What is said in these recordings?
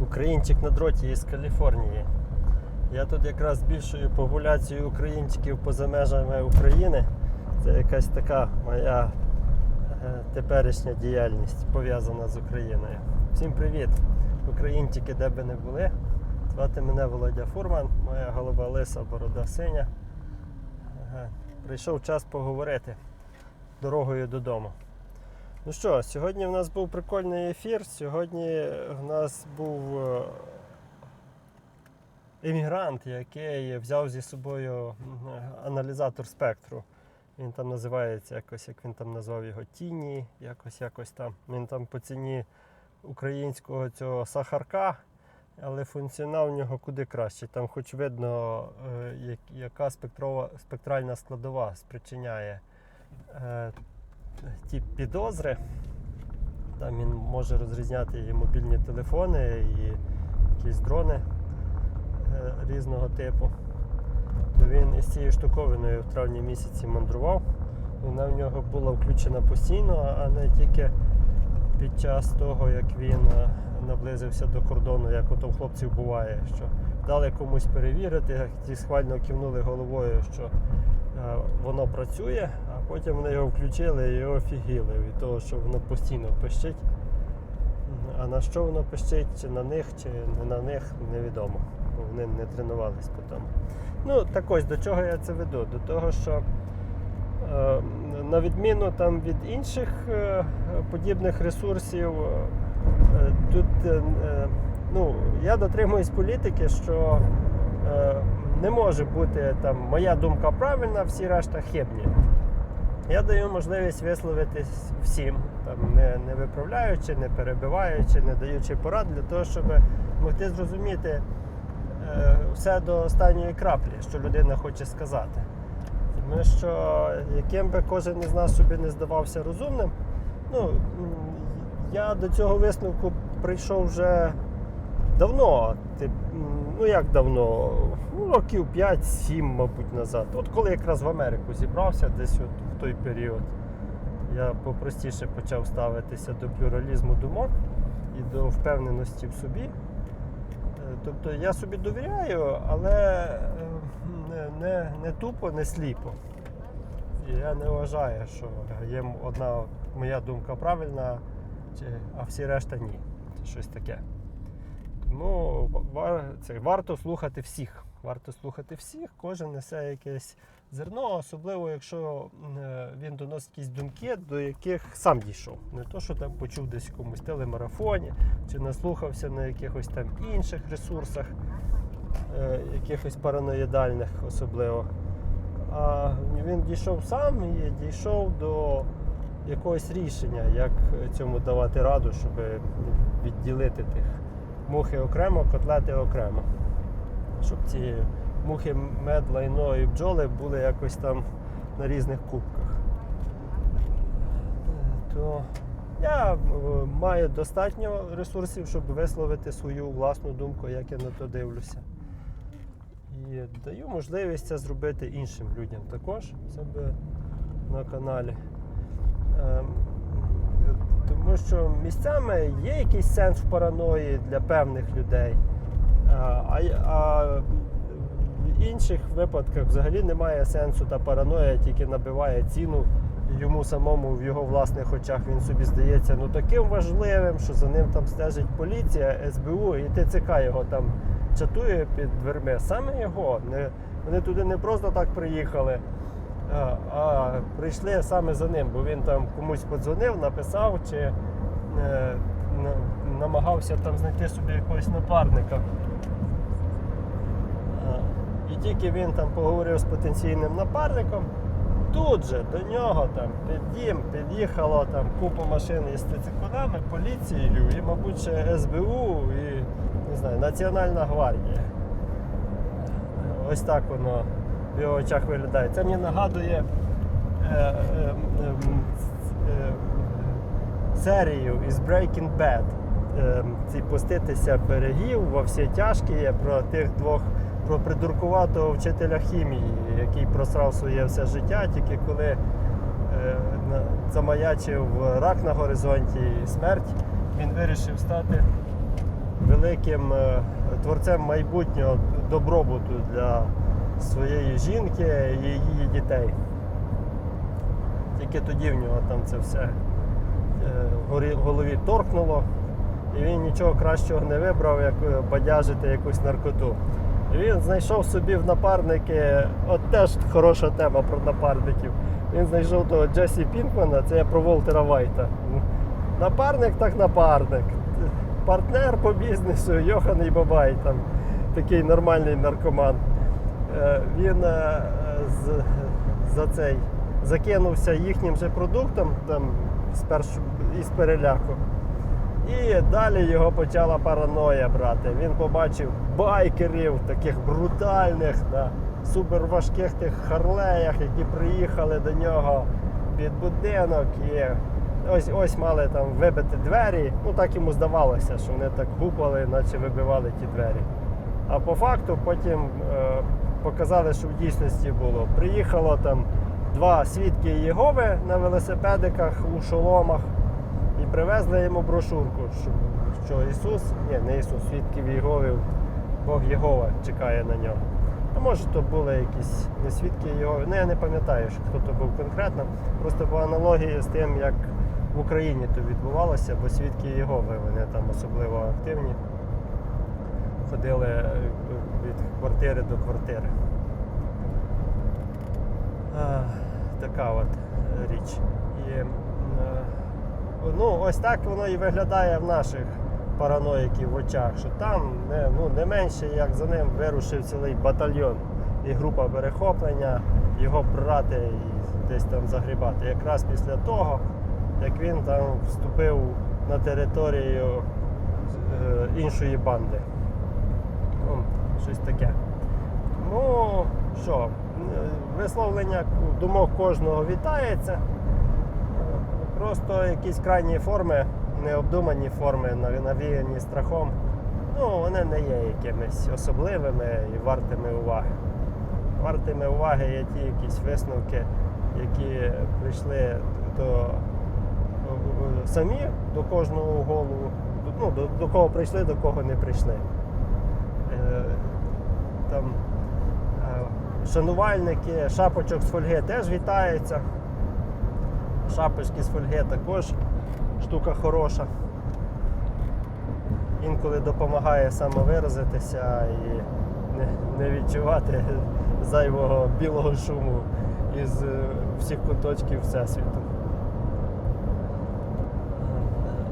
Українчик на дроті із Каліфорнії. Я тут якраз з більшою популяцією українчиків поза межами України. Це якась така моя е, теперішня діяльність пов'язана з Україною. Всім привіт! Українчики, де би не були. Звати мене Володя Фурман, моя голова лиса, борода синя. Прийшов час поговорити дорогою додому. Ну що, сьогодні в нас був прикольний ефір. Сьогодні в нас був е, емігрант, який взяв зі собою аналізатор спектру. Він там називається якось, як він там назвав його Тіні, якось якось там. Він там по ціні українського цього сахарка, але функціонал в нього куди краще. Там хоч видно, е, яка спектрова, спектральна складова спричиняє е, ті підозри. Там він може розрізняти і мобільні телефони, і якісь дрони е, різного типу. То він із цією штуковиною в травні місяці мандрував. Вона в нього була включена постійно, а не тільки під час того, як він е, наблизився до кордону, як в хлопців буває, що дали комусь перевірити, ті схвально кивнули головою, що е, воно працює, потім вони його включили і офігіли від того, що воно постійно пищить. А на що воно пищить, чи на них, чи не на них, невідомо. Бо вони не тренувались по тому. Ну, так ось до чого я це веду? До того, що е, на відміну там від інших е, подібних ресурсів, е, тут е, ну, я дотримуюсь політики, що е, не може бути там моя думка правильна, всі решта хибні. Я даю можливість висловитись всім, там, не, не виправляючи, не перебиваючи, не даючи порад для того, щоб могти зрозуміти е, все до останньої краплі, що людина хоче сказати. Тому що яким би кожен із нас собі не здавався розумним, ну, я до цього висновку прийшов вже давно. Ну як давно? Ну, років 5-7, мабуть, назад. От коли якраз в Америку зібрався, десь от в той період, я попростіше почав ставитися до плюралізму думок і до впевненості в собі. Е, Тобто я собі довіряю, але е, не, не, не тупо, не сліпо. Я не вважаю, що є одна моя думка правильна, а всі решта ні. Щось таке. Тому вар, це, варто слухати всіх. Варто слухати всіх, кожен несе якесь зерно, особливо якщо е, він доносить якісь думки, до яких сам дійшов. Не то, що там почув десь в якомусь телемарафоні, чи наслухався на якихось там інших ресурсах, е, якихось параноїдальних особливо. А він дійшов сам і дійшов до якогось рішення, як цьому давати раду, щоб відділити тих мухи окремо, котлети окремо. Щоб ці мухи, мед, лайно і бджоли були якось там на різних кубках. То я е, маю достатньо ресурсів, щоб висловити свою власну думку, як я на то дивлюся. І даю можливість це зробити іншим людям також себе на каналі. Тому що місцями є якийсь сенс в параної для певних людей, а, а в інших випадках взагалі немає сенсу та параноя тільки набиває ціну йому самому в його власних очах. Він собі здається ну таким важливим, що за ним там стежить поліція, СБУ і ТЦК його там чатує під дверми. Саме його. Не, вони туди не просто так приїхали. А, прийшли саме за ним, бо він там комусь подзвонив, написав чи е, намагався там знайти собі якогось напарника. І тільки він там поговорив з потенційним напарником, тут же до нього там під дім під'їхало там купа машин із ТЦКами, поліцією і, мабуть, ще СБУ і не знаю, Національна гвардія. Ось так воно в його очах виглядає. Це мені нагадує е, е, е, е, серію із Breaking Bad. Е, ці пуститися берегів во всі тяжкі є про тих двох, про придуркуватого вчителя хімії, який просрав своє все життя, тільки коли е, замаячив рак на горизонті і смерть, він вирішив стати великим. е, творцем майбутнього добробуту для своєї жінки і її дітей. Тільки тоді в нього там це все е, в голові торкнуло, і він нічого кращого не вибрав, як е, бадяжити якусь наркоту. І він знайшов собі в напарники, от теж хороша тема про напарників. Він знайшов того Джесі Пінкмана, це я про Волтера Вайта. Напарник так напарник. Партнер по бізнесу, Йоханий Бабай, там такий нормальний наркоман. Е, Він е, за цей закинувся їхнім же продуктом там, спершу із переляку. І далі його почала параноя брати. Він побачив байкерів, таких брутальних, на суперважких тих харлеях, які приїхали до нього під будинок. І ось ось мали там вибити двері. Ну так йому здавалося, що вони так гупали, наче вибивали ті двері. А по факту потім е, показали, що в дійсності було. Приїхало там два свідки Єгови на велосипедиках у шоломах і привезли йому брошурку, що, Ісус, ні, не Ісус, свідків Єгови, Бог Єгова чекає на нього. А може то були якісь не свідки Єгови. Ну я не пам'ятаю, що хто то був конкретно. Просто по аналогії з тим, як в Україні то відбувалося, бо свідки Єгови, вони там особливо активні. Ходили від квартири до квартири. А, така от річ. І, е, ну, ось так воно і виглядає в наших параноїків в очах, що там не, ну, не менше, як за ним вирушив цілий батальйон і група перехоплення, його брати і десь там загрібати. Якраз після того, як він там вступив на територію е, іншої банди. Щось таке. Ну, що, е, висловлення думок кожного вітається. Просто якісь крайні форми, необдумані форми, навіяні страхом, ну, вони не є якимись особливими і вартими уваги. Вартими уваги є ті якісь висновки, які прийшли до самі до кожного голову, ну, до, до кого прийшли, до кого не прийшли. Там е, шанувальники шапочок з фольги теж вітаються. Шапочки з фольги також штука хороша. Інколи допомагає самовиразитися і не, не відчувати зайвого білого шуму із е, всіх куточків Всесвіту.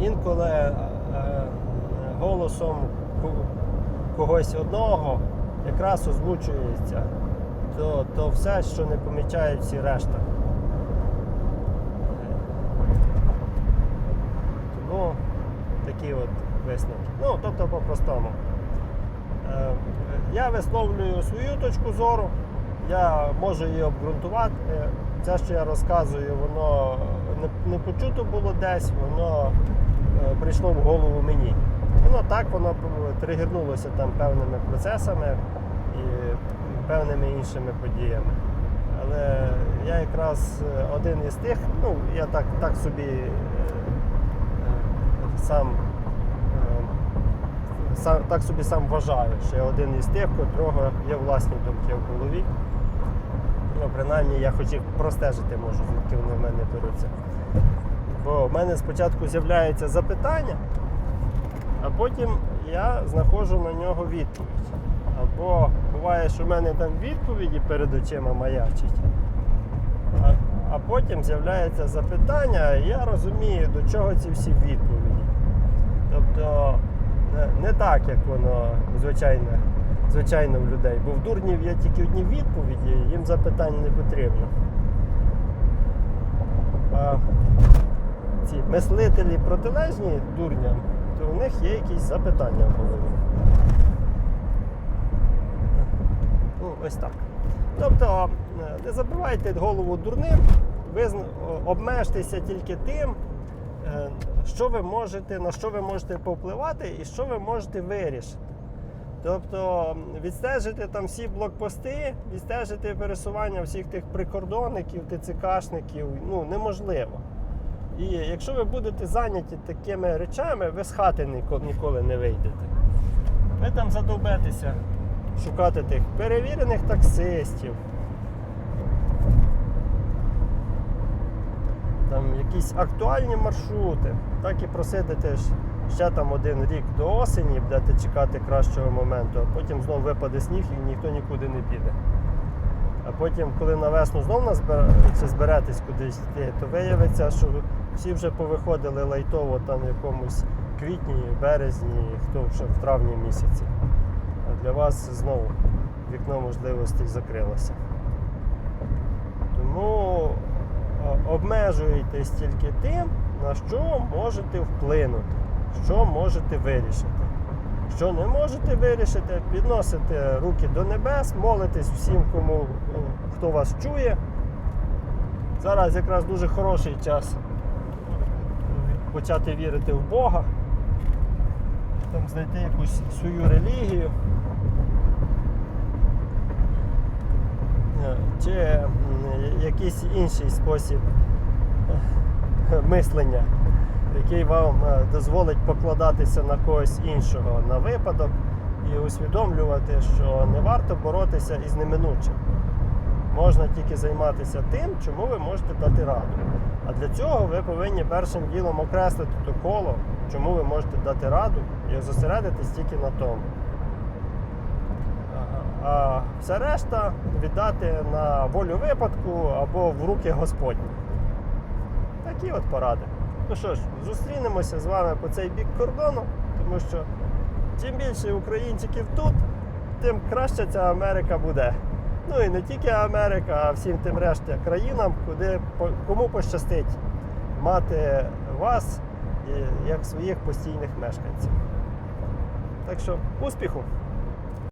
Інколи е, голосом когось одного якраз озвучується то, то все, що не помічають всі решта. Тому такі от висновки. Ну, тобто по-простому. Е, Я висловлюю свою точку зору, я можу її обґрунтувати. Е, Це, що я розказую, воно не, почуто було десь, воно е, прийшло в голову мені. Воно так, воно тригернулося там певними процесами певними іншими подіями. Але я якраз е, один із тих, ну, я так, так собі е, е, сам, сам так собі сам вважаю, що я один із тих, котрого є власні думки в голові. Ну, принаймні я хоч їх простежити можу, звідки вони в мене беруться. Бо в мене спочатку з'являється запитання, а потім я знаходжу на нього відповідь. Або буває, що в мене там відповіді перед очима маячить, а, а потім з'являється запитання, і я розумію, до чого ці всі відповіді. Тобто не, не так, як воно звичайно, звичайно в людей. Бо в дурнів є тільки одні відповіді, їм запитань не потрібно. А ці мислителі протилежні дурням, то у них є якісь запитання в голові. Ну, ось так. Тобто е, не забивайте голову дурним, визн- обмежтеся тільки тим, е, що ви можете, на що ви можете повпливати і що ви можете вирішити. Тобто відстежити там всі блокпости, відстежити пересування всіх тих прикордонників, ТЦКшників ну, неможливо. І якщо ви будете зайняті такими речами, ви з хати ніколи не вийдете. Ви там задовбетеся шукати тих перевірених таксистів. Там якісь актуальні маршрути, так і просидите ж ще там один рік до осені, будете чекати кращого моменту, а потім знову випаде сніг і ніхто нікуди не піде. А потім, коли на весну знов назбер... зберетесь кудись йти, то виявиться, що всі вже повиходили лайтово там в якомусь квітні, березні, хто ще в травні місяці. Вас знову вікно можливостей закрилося. Тому а, обмежуєтесь тільки тим, на що можете вплинути, що можете вирішити. Що не можете вирішити, підносите руки до небес, молитесь всім, кому хто вас чує. Зараз якраз дуже хороший час почати вірити в Бога, там знайти якусь свою релігію. Чи якийсь інший спосіб е, мислення, який вам е, дозволить покладатися на когось іншого на випадок і усвідомлювати, що не варто боротися із неминучим. Можна тільки займатися тим, чому ви можете дати раду. А для цього ви повинні першим ділом окреслити то коло, чому ви можете дати раду, і зосередитись тільки на тому. А- все решта віддати на волю випадку або в руки Господні. Такі от поради. Ну що ж, зустрінемося з вами по цей бік кордону, тому що чим більше українчиків тут, тим краще ця Америка буде. Ну і не тільки Америка, а всім тим решта країнам, куди кому пощастить мати вас як своїх постійних мешканців. Так що успіху!